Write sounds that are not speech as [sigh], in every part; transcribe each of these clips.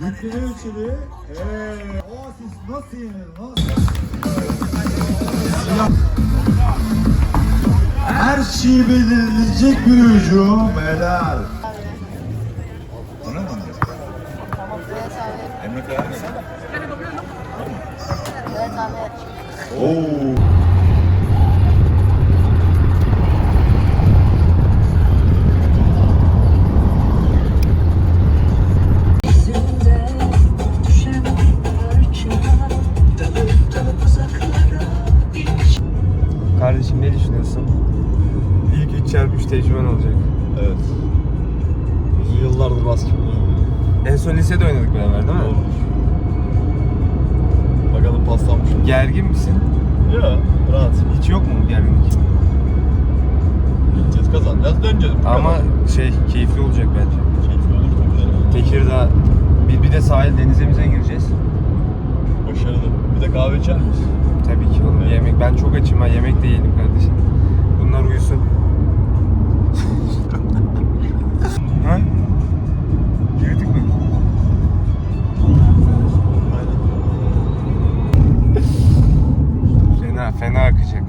Nasıl? Siyah. Her şeyi belirleyecek bir hücum. Helal. Ona. Oo. Mi? Bakalım paslanmış mı? Gergin misin? Ya rahat. Hiç yok mu gerginlik? Gideceğiz kazanacağız döneceğiz. Bu Ama kadar. şey keyifli olacak bence. Keyifli olur tabii. Tekirdağ bir, bir de sahil denizimize gireceğiz. Başarılı. Bir de kahve içer miyiz? Tabii ki oğlum Evet. yemek. Ben çok açım ha yemek de yiyelim kardeşim. Bunlar uyusun. Fena, fena akacak.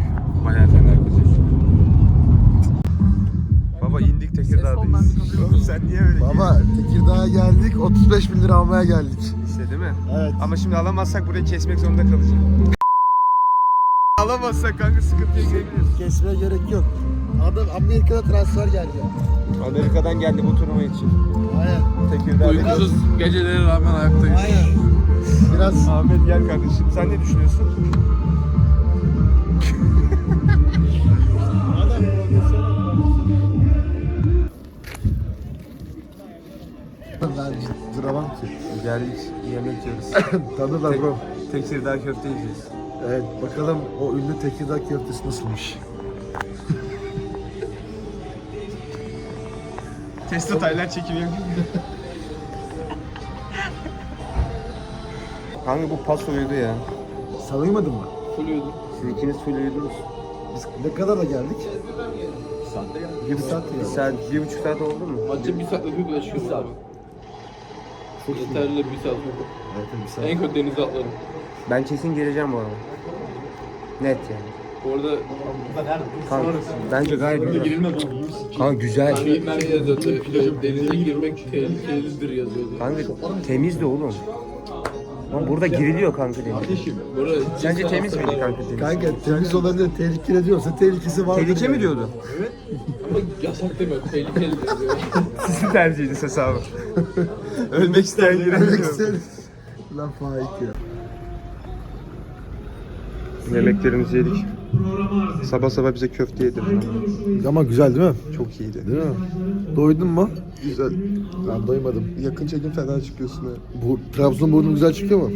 Bayağı fena akacak. Baba indik Tekirdağ'dayız. Oğlum sen niye öyle Baba Tekirdağ'a geldik 35 bin lira almaya geldik. İşte değil mi? Evet. Ama şimdi alamazsak burayı kesmek zorunda kalacağım. [laughs] Alamazsak kanka sıkıntıya girebiliriz. Kesmeye gerek yok. Adam Amerika'da transfer geldi. Amerika'dan geldi bu turnuva için. Aynen. Tekirdağ Uykusuz gecelere rağmen ayaktayız. Aynen. Biraz Ahmet gel kardeşim. Sen ne düşünüyorsun? Ki. Geldik yemek yiyoruz. [coughs] Tadı da bro. Tekirdağ köfte yiyeceğiz. Evet bakalım o ünlü Tekirdağ köftesi nasılmış. Testo taylar çekiliyor. Kanka bu pasoydu ya. Sen uyumadın mı? Fuluyordum. Siz ikiniz full uyudunuz. Biz ne kadar da geldik? Bir saat Bir ya. saat, bir buçuk saat oldu mu? Maçı bir saatle bir ulaşıyoruz abi. Yeterli bir saat bir saat. En kötü denize atlarım. Ben kesin geleceğim bu arada. Net yani. Bu arada Kanka, bence gayet güzel. girilmez Kanka güzel. Merkeze döndü. Denize girmek tehlikelidir yazıyordu. Kanka temiz de oğlum. Ama burada giriliyor kanka deniz. Bu arada Sence temiz miydi kanka deniz? Kanka temiz olabilir tehlikeli diyorsa tehlikesi var. Tehlike mi diyordu? Ama yasak demiyor. Tehlikelidir diyor. [laughs] Sizin tercihiniz hesabı. [laughs] Ölmek isteyen giremiyor. Lan faik ya. Yemeklerimizi yedik. Sabah sabah bize köfte yedirdiler. Ama güzel değil mi? Çok iyiydi. Değil mi? Doydun mu? Güzel. Ben doymadım. Yakın çekim fena çıkıyorsun ha. Bu Trabzonburnu güzel çıkıyor mu? [laughs]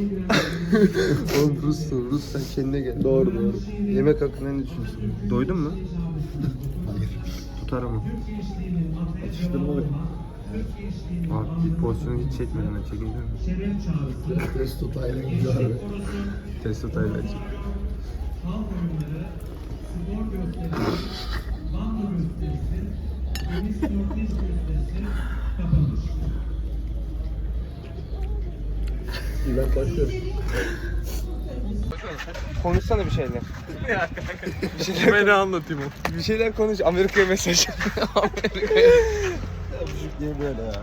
Oğlum Rus'sun, Rus sen kendine gel. Doğru doğru. Yemek hakkında ne düşünüyorsun? Doydun mu? Hayır. Tutar ama. Atıştırmalık. Abi bir porsiyonu hiç çekmedim ben çekeceğim. mi? Resto Tayland güzel abi. Testo taylar çek. Ben başlıyorum. Konuşsana bir şeyler. [laughs] bir şeyler Ben ne anlatayım o? bir şeyler konuş. Amerika'ya mesaj. [laughs] Niye böyle ya?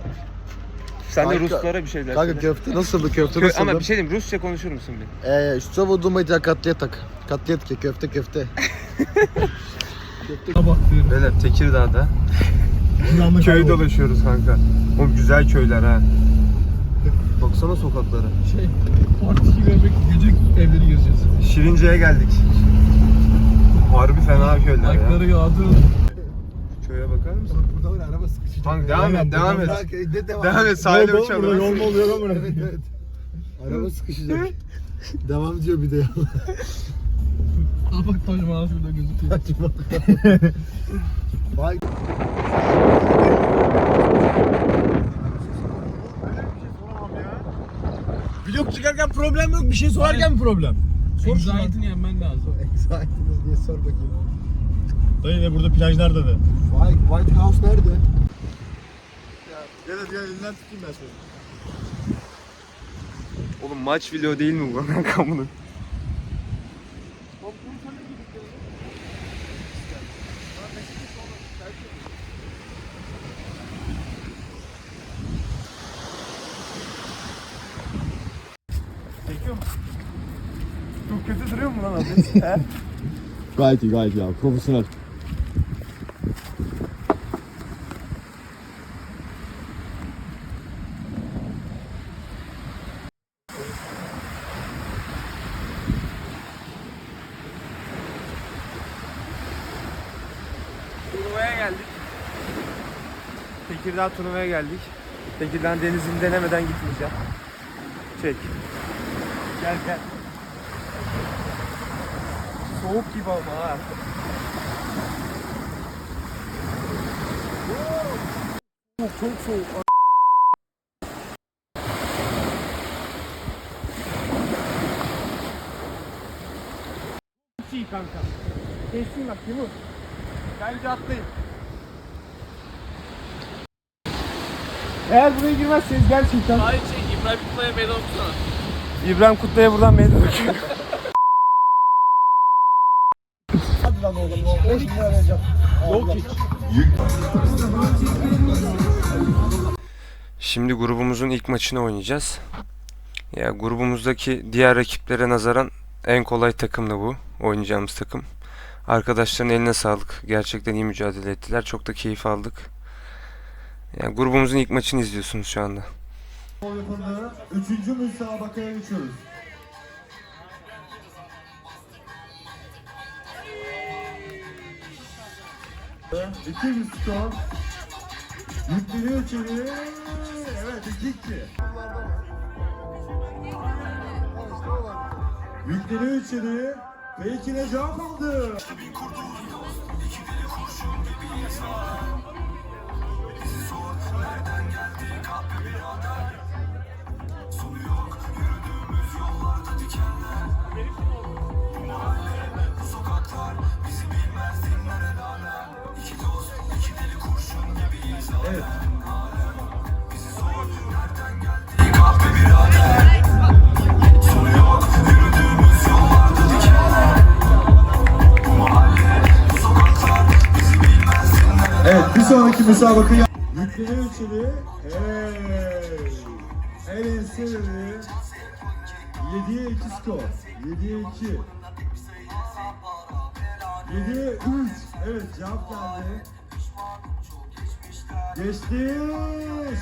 Sen de Kanka- Ruslara bir şeyler. Kanka söyle. köfte nasıldı köfte Kö- nasıldı? ama bir şey diyeyim Rusça konuşur musun bir? Eee что вы думаете о котлетах? Котлетки, köfte köfte. Böyle Tekirdağ'da köy dolaşıyoruz kanka. Oğlum güzel köyler ha. Baksana sokaklara. Parti gibi gece evleri gezeceğiz. Şirince'ye geldik. Harbi fena köyler ya. Ayakları yağdı. Köye bakar mısın? Kanka devam et, devam et. Ne devam? Devam et sahile Yol- uçalım. Yol mu oluyor lan Evet evet. Araba sıkışacak. [laughs] devam diyor bir de ya. Aa bak Taj Mahal şurada gözüküyor. Vay. [laughs] Vlog çıkarken problem yok. Bir şey sorarken mi problem? Anxiety'ni yenmen lazım. Anxiety'niz diye sor bakayım. Dayı ve burada plaj nerede de? White, White House nerede? Gel elinden tutayım ben seni. Oğlum maç video değil mi bu? [laughs] Kanka bunun. Çok kötü duruyor mu lan abi? [laughs] Gayet iyi gayet iyi abi. Profesyonel. Turnuvaya geldik. Tekirdağ turnuvaya geldik. Tekirdağ denizini denemeden gitmeyeceğim. Çek. Gel gel. Soğuk gibi ama ha. Çok çok soğuk. İyi kanka. Geçsin bak Timur. Bence atlayın. Eğer buraya girmezseniz gerçekten Hayır şey İbrahim Kutlay'a meydan okusana. İbrahim Kutlu'ya buradan meydan okuyor. Hadi lan [laughs] oğlum. O şimdi arayacağım. Yok hiç. Şimdi grubumuzun ilk maçını oynayacağız. Ya grubumuzdaki diğer rakiplere nazaran en kolay takım da bu. Oynayacağımız takım. Arkadaşların eline sağlık. Gerçekten iyi mücadele ettiler. Çok da keyif aldık. Ya grubumuzun ilk maçını izliyorsunuz şu anda. Yapıldı. Üçüncü müsabakaya geçiyoruz. İki bir skor. Yükleniyor içeri. Evet iki iki. Yükleniyor içeri. Ve ikine cevap aldı. Evet. Evet bir sonraki müsabakayı yükleniyor içeri. Hey. El enseleri. 7'ye 2 skor. 7'ye 2. 7'ye 3. Evet cevap geldi. Geçti.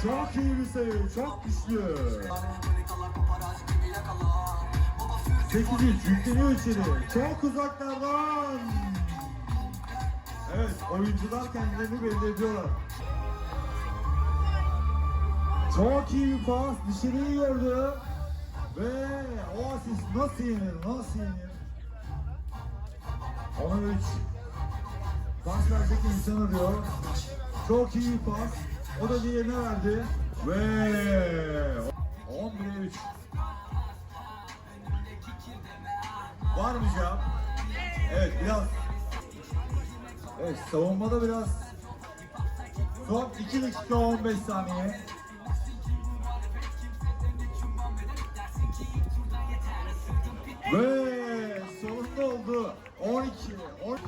Çok iyi bir sayı. Çok güçlü. 8 yükleniyor içeri. Çok uzaklardan. Evet, oyuncular kendilerini belli ediyorlar. Çok iyi bir pas, dışarıyı gördü. Ve o asist nasıl yenir, nasıl yenir? Ona 3. Pas verecek insan arıyor. Çok iyi bir pas. O da diğerine verdi. Ve 11'e 3. Var mı cevap? Evet biraz Evet savunmada biraz son 2 dakika 15 saniye. Ve sonunda oldu. 12 10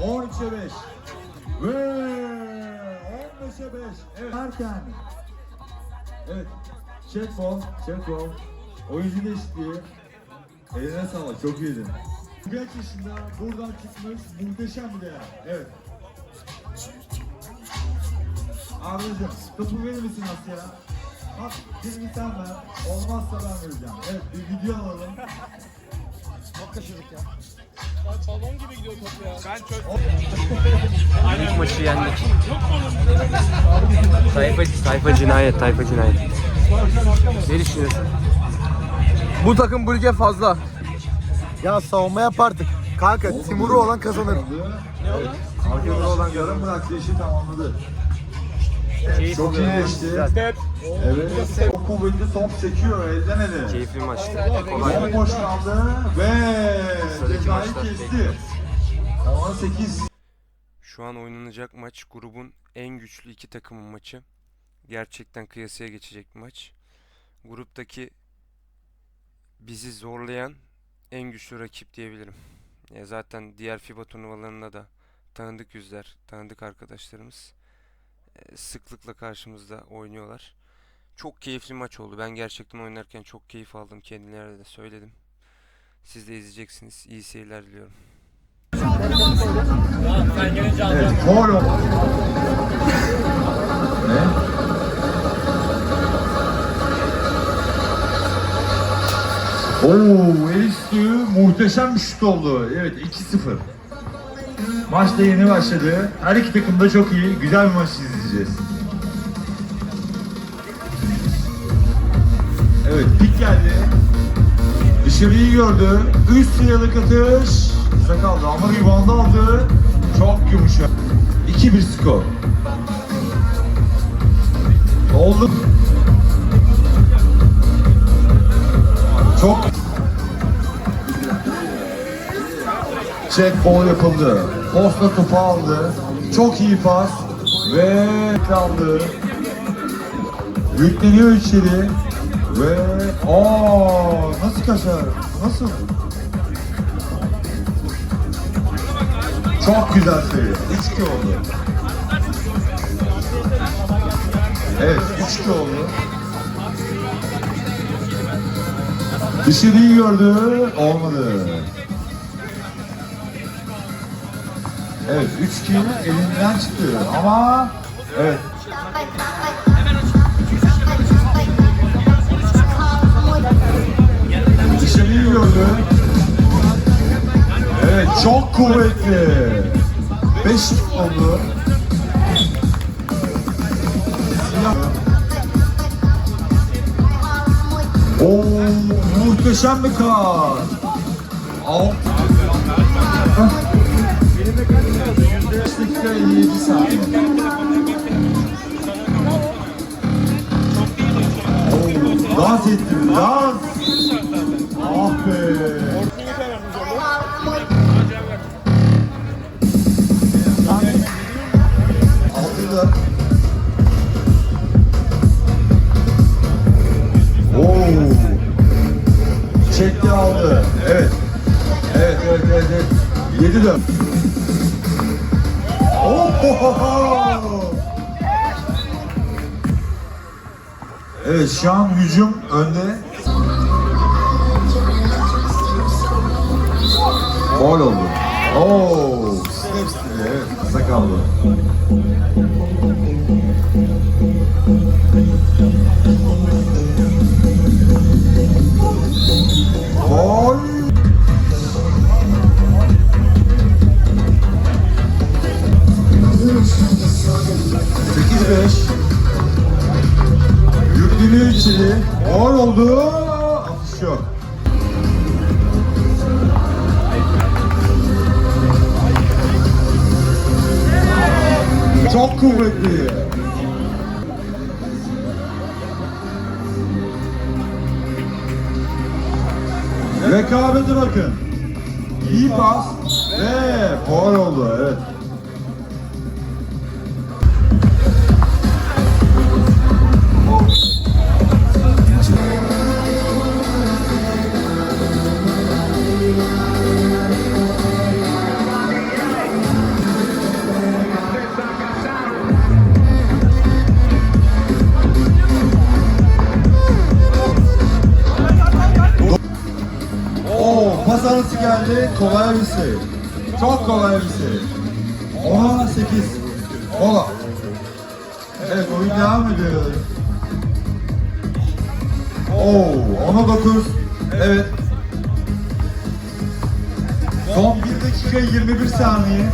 13'e 5 ve 15'e 5 evet. Erken Evet Chatball Chatball Oyuncu değişikliği Eline sağlık çok iyiydin Genç yaşında buradan çıkmış muhteşem bir değer. Evet. Arda'cığım topu verir misin Asya? Bak bir sen ver. Olmazsa ben vereceğim. Evet bir video alalım. İlk [laughs] maçı yendik. Tayfa, tayfa cinayet, tayfa cinayet. Ne düşünüyorsun? Bu takım bu lige fazla. Ya savunma yap artık. Kanka Timur'u olan kazanır. Arkadaşlar olan yarım bıraktı işi tamamladı. Keyif Çok iyi geçti. Evet. Çok kuvvetli top sekiyor elden ele. Keyifli maçtı. Kolay. Bomboş kaldı ve cezayı kesti. bekliyoruz. 10'a 8. Şu an oynanacak maç grubun en güçlü iki takımın maçı. Gerçekten kıyasıya geçecek bir maç. Gruptaki bizi zorlayan en güçlü rakip diyebilirim. Ya zaten diğer FIBA turnuvalarında da tanıdık yüzler, tanıdık arkadaşlarımız e, sıklıkla karşımızda oynuyorlar. Çok keyifli maç oldu. Ben gerçekten oynarken çok keyif aldım. Kendilerine de söyledim. Siz de izleyeceksiniz. İyi seyirler diliyorum. Evet, Oo, Elistü muhteşem bir şut oldu. Evet, 2-0. Maç da yeni başladı. Her iki takım da çok iyi. Güzel bir maç izleyeceğiz. Evet, pik geldi. Dışarıyı gördü. Üst sıralık atış. Kısa kaldı ama rebound aldı. Çok yumuşak. 2-1 skor. Oldu. Çok Check ball yapıldı. Posta topu aldı. Çok iyi pas. Ve kaldı. Yükleniyor içeri. Ve aa nasıl kaçar? Nasıl? Çok güzel sayı. 3-2 oldu. Evet 3-2 oldu. Dışarıyı gördü. Olmadı. Evet 3-2 elinden çıktı ama evet dışarıyı gördü. Evet çok kuvvetli. 5 oldu. Oo, muhteşem bir kar. Alt. dakika 57 saniye. Oo, dans ettim, dans. Ah be. Evet. Evet, evet, evet, evet. 7 dön. Oh! Evet şu an hücum önde. Gol oldu. Oo, step stili evet kısa kaldı. Gol. İçeri. Gol oldu. Geldi. Kolay bir sayı. Çok kolay bir sayı. 10'a 8. Mola. Evet oyun devam ediyor. Oo, 10'a 9. Evet. Son 1 dakika 21 saniye.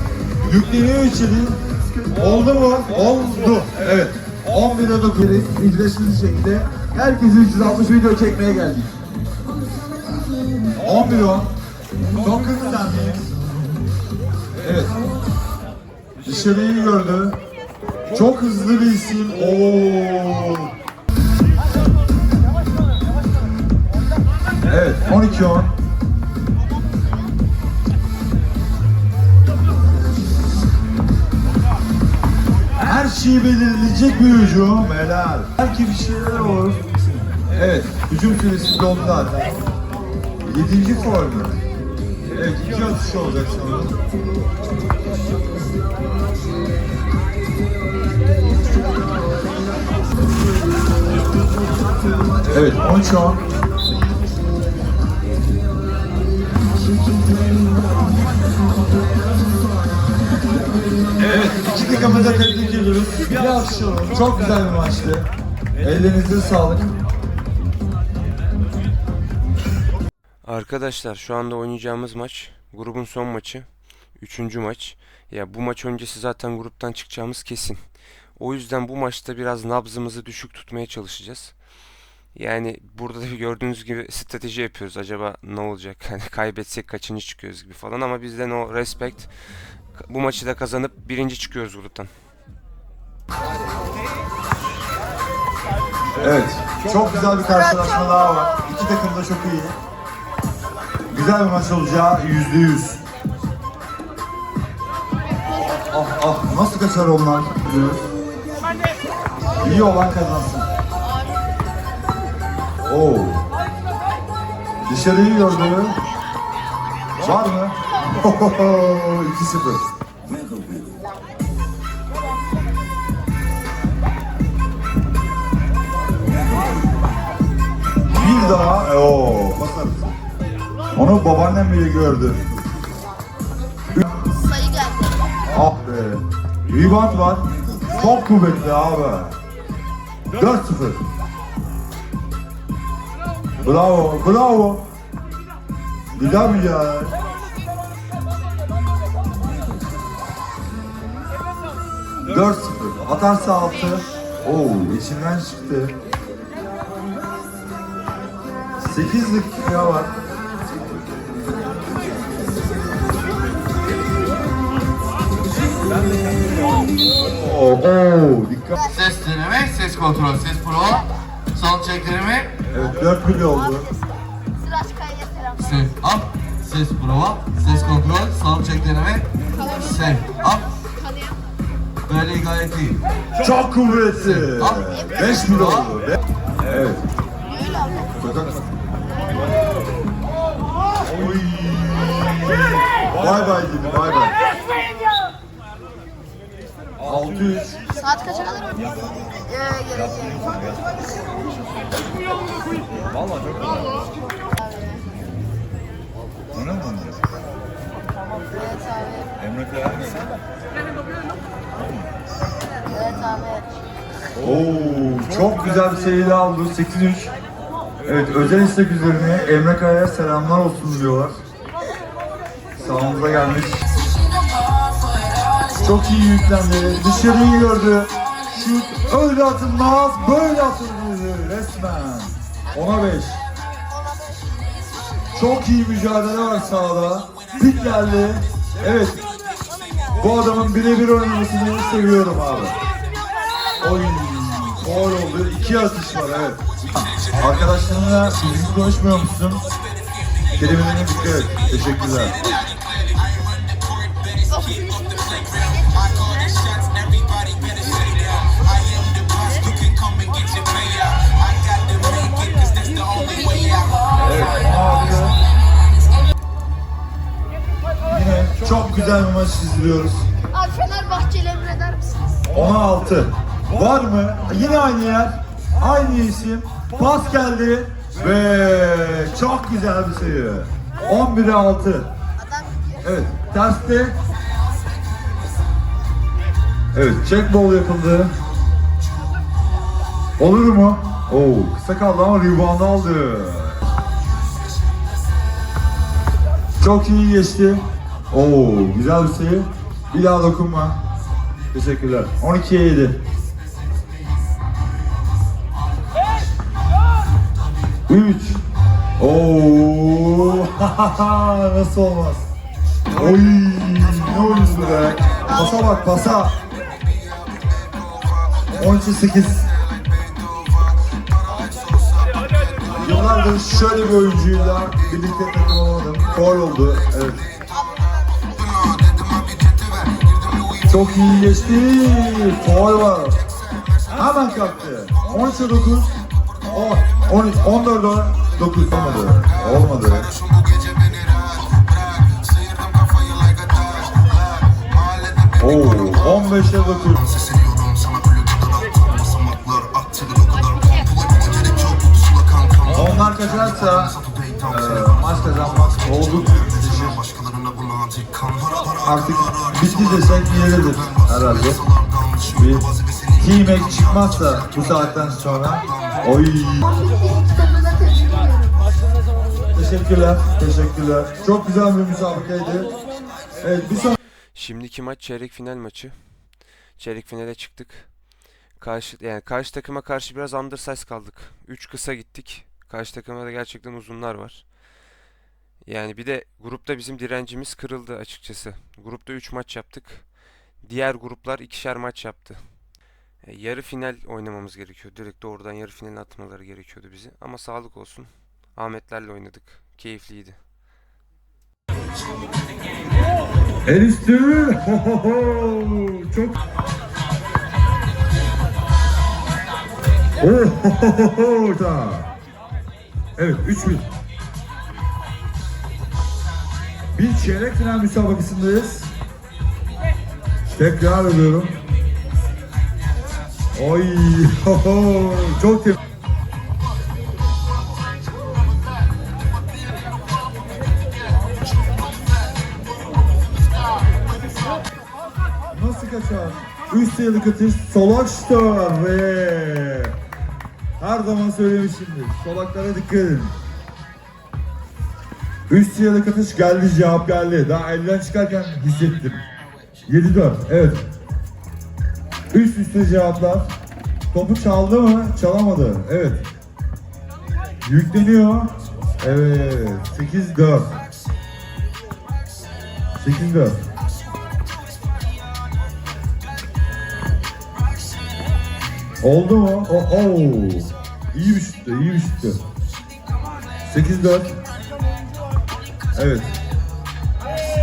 Yükleniyor içeri. Oldu mu? Oldu. Evet. 11'e 9. Ücretsiz şekilde herkese 360 video çekmeye geldik. 11 10. 40 saniye. Evet. Dışarıyı gördü. Çok hızlı bir isim. Oo. Evet 12 10. kişiyi belirleyecek bir hücum. Helal. Belki bir şeyler olur. Evet, hücum süresi doldu zaten. Yedinci formül. Evet, iki atış. Evet, 13 10. Evet, iki takımı da tebrik ediyoruz. Bir alalım. Çok güzel bir maçtı. Ellerinize sağlık. Arkadaşlar şu anda oynayacağımız maç grubun son maçı. Üçüncü maç. Ya bu maç öncesi zaten gruptan çıkacağımız kesin. O yüzden bu maçta biraz nabzımızı düşük tutmaya çalışacağız. Yani burada da gördüğünüz gibi strateji yapıyoruz. Acaba ne olacak? [laughs] Hani kaybetsek kaçıncı çıkıyoruz gibi falan ama bizden o respect. Bu maçı da kazanıp birinci çıkıyoruz gruptan. Evet, çok güzel bir karşılaşma daha var. İki takım da çok iyi. Güzel bir maç olacağı yüzde yüz. Ah ah, nasıl kaçar onlar biliyoruz. İyi olan kazansın. Oo. Dışarıyı gördü. Var mı? [laughs] 2-0. Bir daha. Oo, bakarız. Onu babaannem bile gördü. Sayı geldi. Ah be. Rebound var. Çok kuvvetli abi. 4-0. Bravo, bravo. Bir daha mı ya? Dört sıfır. Atarsa altı. Oo, içinden çıktı. Sekiz dakika var. Oo, oo, dikkat. Ses deneme, ses kontrol, ses pro. Check deneme, Evet, 4 bile oldu. Sıraç Kaya'ya selam. ses up, ses pro, ses kontrol, check deneme, ses up. Böyle gayet iyi. Çok kuvvetli. 5 bile oldu. Evet. Oy. Bay bay gibi, bay bay. 600. Saat kaça kadar oynuyor? Ee, geleceğim. Ona mı abi. Emre Kaya mısın? Evet abi. Oo, çok güzel bir seri daha oldu. 8-3. Evet, özel istek üzerine Emre Kaya'ya selamlar olsun diyorlar. Sağımıza gelmiş. Çok iyi yüklendi. Dışarıyı gördü. Şut öyle atılmaz, böyle atılır resmen. 10'a 5. Çok iyi mücadele var sahada. Pik geldi. Evet. Bu adamın birebir oynamasını seviyorum abi. Oy, gol oldu. İki atış var evet. Arkadaşlarımla düzgün konuşmuyor musun? Kelimelerine dikkat et. Teşekkürler. Çok güzel bir maç izliyoruz. Abi Fenerbahçe'yle emreder misiniz? 16. Var mı? Yine aynı yer. Aynı isim. Pas geldi. Ve çok güzel bir sayı. 11'e 6. Adam gidiyor. Evet. Terste. Evet. Check ball yapıldı. Olur mu? Oo, kısa kaldı ama rebound aldı. Çok iyi geçti. Oo, güzel bir sayı. Bir daha dokunma. Teşekkürler. 12'ye 7. 3. Oo, [laughs] nasıl olmaz? Oy, ne oyundu be? Pasa bak pasa. 13'e 8. Yıllardır şöyle bir oyuncuyla birlikte takım olamadım. Gol oldu. Evet. Çok iyi geçti. Foul var. Hemen kalktı. 13'e 9. 10, 13, 14 9 olmadı. Olmadı. Oo, 15'e 9. Seviyorum sana böyle kadar basamaklar atılır o kadar Bulabilme gerek yok pusula kankam Onlar kaçarsa e, maç kazanmak kan Artık bitti desek yeridir herhalde. Bir ek çıkmazsa bu saatten sonra oy. Teşekkürler, teşekkürler. Çok güzel bir müsabakaydı. Evet, bir sonraki Şimdiki maç çeyrek final maçı. Çeyrek finale çıktık. Karşı yani karşı takıma karşı biraz undersize kaldık. 3 kısa gittik. Karşı takıma da gerçekten uzunlar var. Yani bir de grupta bizim direncimiz kırıldı açıkçası. Grupta 3 maç yaptık. Diğer gruplar ikişer maç yaptı. E, yarı final oynamamız gerekiyor. Direkt doğrudan yarı finale atmaları gerekiyordu bizi. Ama sağlık olsun. Ahmetlerle oynadık. Keyifliydi. El [laughs] üstü. Çok. Oh, [laughs] da. Evet 3000. Bir çeyrek final müsabakasındayız. Tekrar ediyorum. Oy, ho, çok temiz. Nasıl kaçar? Üst sayılı atış Solakş'ta ve her zaman söylemişimdir. Solaklara dikkat edin. Üst sayılı atış geldi cevap geldi. Daha elden çıkarken hissettim. 7-4 evet. Üst üste cevaplar. Topu çaldı mı? Çalamadı. Evet. Yükleniyor. Evet. 8-4. 8-4. Oldu mu? Oo. İyi bir şuttu, iyi bir şuttu. 8-4. Evet.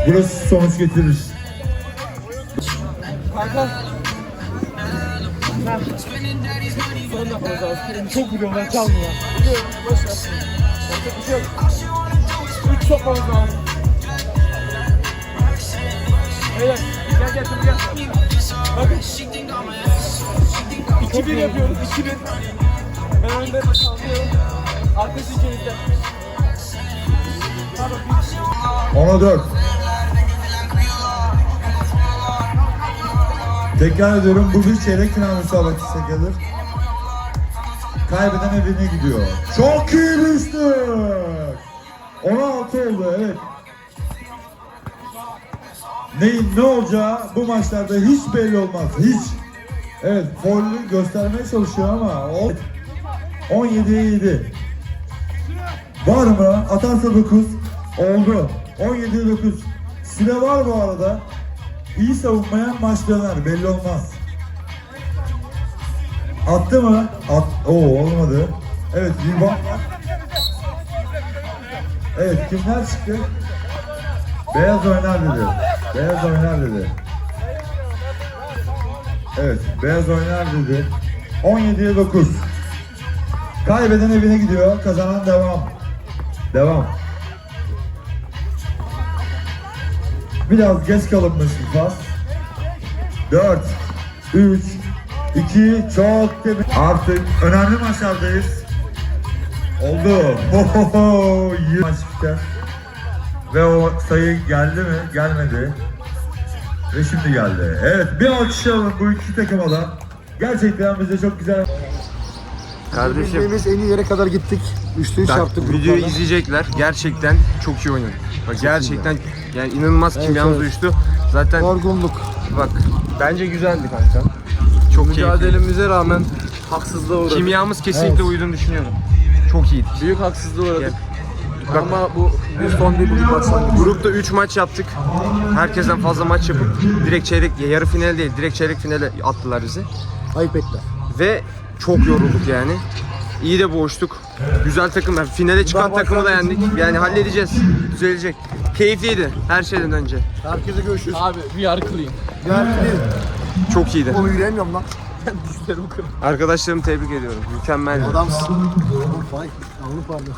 Burası sonuç getirir. Çok vuruyorum ben çalmıyor. Biliyorum boş ver. Yapacak bir şey yok. Üç sokmamız lazım. Beyler gel gel şimdi gel. Bakın. 2-1 yapıyoruz 2-1. Ben önde sallıyorum. Arkası içeride. 10'a 4. Tekrar ediyorum bu bir çeyrek final müsabakası sayılır. Kaybeden evine gidiyor. Çok iyi düştü. 16 oldu evet. Neyin ne olacağı bu maçlarda hiç belli olmaz. Hiç. Evet foul'ü göstermeye çalışıyor ama o 17'ye 7. Var mı? Atarsa 9. Oldu. 17'ye 9. Süre var bu arada. İyi savunmayan maç döner. Belli olmaz. Attı mı? At. Oo olmadı. Evet rebound var. Evet kimler çıktı? Beyaz oynar dedi. Beyaz oynar dedi. Evet beyaz oynar dedi. 17'ye 9. Kaybeden evine gidiyor. Kazanan devam. Devam. Biraz geç kalınmış bir pas. 4, 3, 2, çok temiz. Artık önemli maçlardayız. Oldu. Ho ho ho. İyi Maç biter. Ve o sayı geldi mi? Gelmedi. Ve şimdi geldi. Evet bir alkışlayalım bu iki takıma da. Gerçekten bize çok güzel Kardeşim Bildiğimiz en iyi yere kadar gittik. Üçte üç yaptık videoyu izleyecekler. Gerçekten çok iyi oynadık. Bak gerçekten yani inanılmaz Evet, kimyamız evet. uyuştu. Zaten Yorgunluk. bak bence güzeldi kanka. Çok keyifli. Mücadelemize rağmen haksızlığa uğradık. Kimyamız kesinlikle Evet. uyduğunu düşünüyorum. Çok iyiydi. Büyük haksızlığa uğradık. Bak, Ama bu bir son bir buçuk başlangıç. grupta 3 maç yaptık. Herkesten fazla maç yapıp direkt çeyrek yarı final değil, direkt çeyrek finale attılar bizi. Ayıp ettiler. Ve çok yorulduk yani. İyi de boğuştuk. Güzel takım. Yani finale çıkan takımı da yendik. Yani halledeceğiz. Düzelecek. Keyifliydi her şeyden önce. Herkese görüşürüz. Abi VR clean. Gel Çok iyiydi. Oğlum yürüyemiyorum lan. Arkadaşlarımı tebrik ediyorum. Mükemmel. Adamsın. Oğlum fay. Yavru pardon.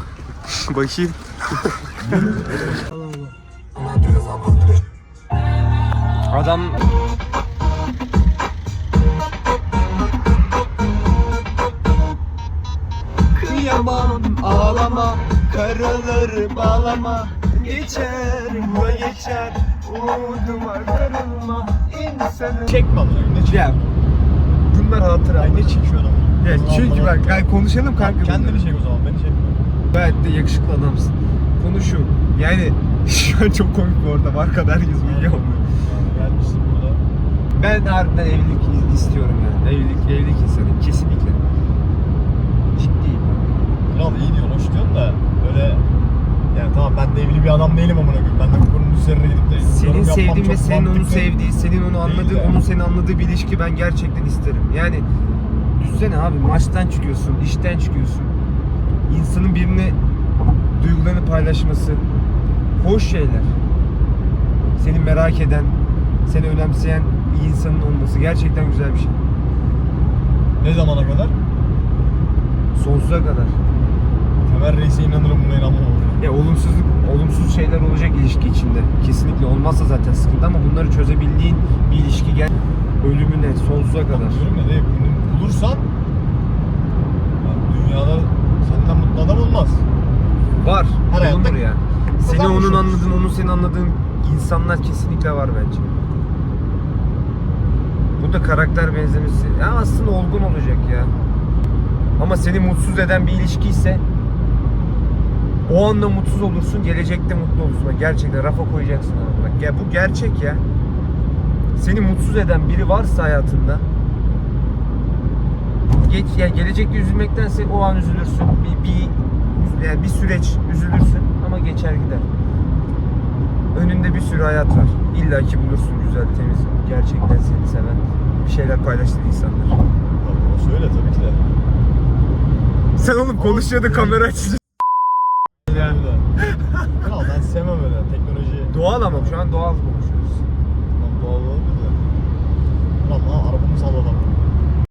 [laughs] Bakayım. [laughs] Adam ağlama Karaları bağlama Geçer bu geçer Umuduma kırılma insanı Çekme ama ne çek? Ya Bunlar hatıra Ne çekiyor adam? Ya çünkü bak yani konuşalım kanka Kendini çek o zaman beni çekme gayet de yakışıklı adamsın. Konuşuyor. Yani [laughs] şu an çok komik bu arada. Var kadar herkes uyuyor. Gelmişsin burada Ben harbiden evlilik istiyorum yani. Evlilik, evlilik insanı. Kesinlikle. Ciddiyim. Kral iyi diyorsun hoş diyorsun da Öyle evli bir adam değilim amına koyayım. Ben de bu konunun üzerine gidip de Senin yorum yapmam sevdiğin ve çok senin onu mantıklı. sevdiği, senin onu anladığı, de. onun seni anladığı bir ilişki ben gerçekten isterim. Yani düşünsene abi maçtan çıkıyorsun, işten çıkıyorsun. İnsanın birine duygularını paylaşması hoş şeyler. Seni merak eden, seni önemseyen bir insanın olması gerçekten güzel bir şey. Ne zamana kadar? Sonsuza kadar. Temel Reis'e inanırım buna inanmam. Ya olumsuzluk, olumsuz şeyler olacak ilişki içinde. Kesinlikle olmazsa zaten sıkıntı ama bunları çözebildiğin bir ilişki gel ölümüne, sonsuza kadar. Ya de bunu bulursan ya dünyada senden mutlu adam olmaz. Var. Her hayatta ya. Seni onun anladığın, onun senin anladığın insanlar kesinlikle var bence. Bu da karakter benzemesi. Ya aslında olgun olacak ya. Ama seni mutsuz eden bir ilişki ise o anda mutsuz olursun, gelecekte mutlu olursun. Bak gerçekten rafa koyacaksın onu. Bak ya bu gerçek ya. Seni mutsuz eden biri varsa hayatında geç ya gelecekte üzülmektense o an üzülürsün. Bir, bir yani bir süreç üzülürsün ama geçer gider. Önünde bir sürü hayat var. İlla ki bulursun güzel, temiz, gerçekten seni seven, bir şeyler paylaştığın insanlar. Söyle tabii ki de. Sen oğlum konuşuyordu kamera açınca. Yani. Kral ben sevmem öyle teknoloji. Doğal ama şu an doğal konuşuyoruz. Tamam, doğal olabilir de. Kral ha, arabamı salladım.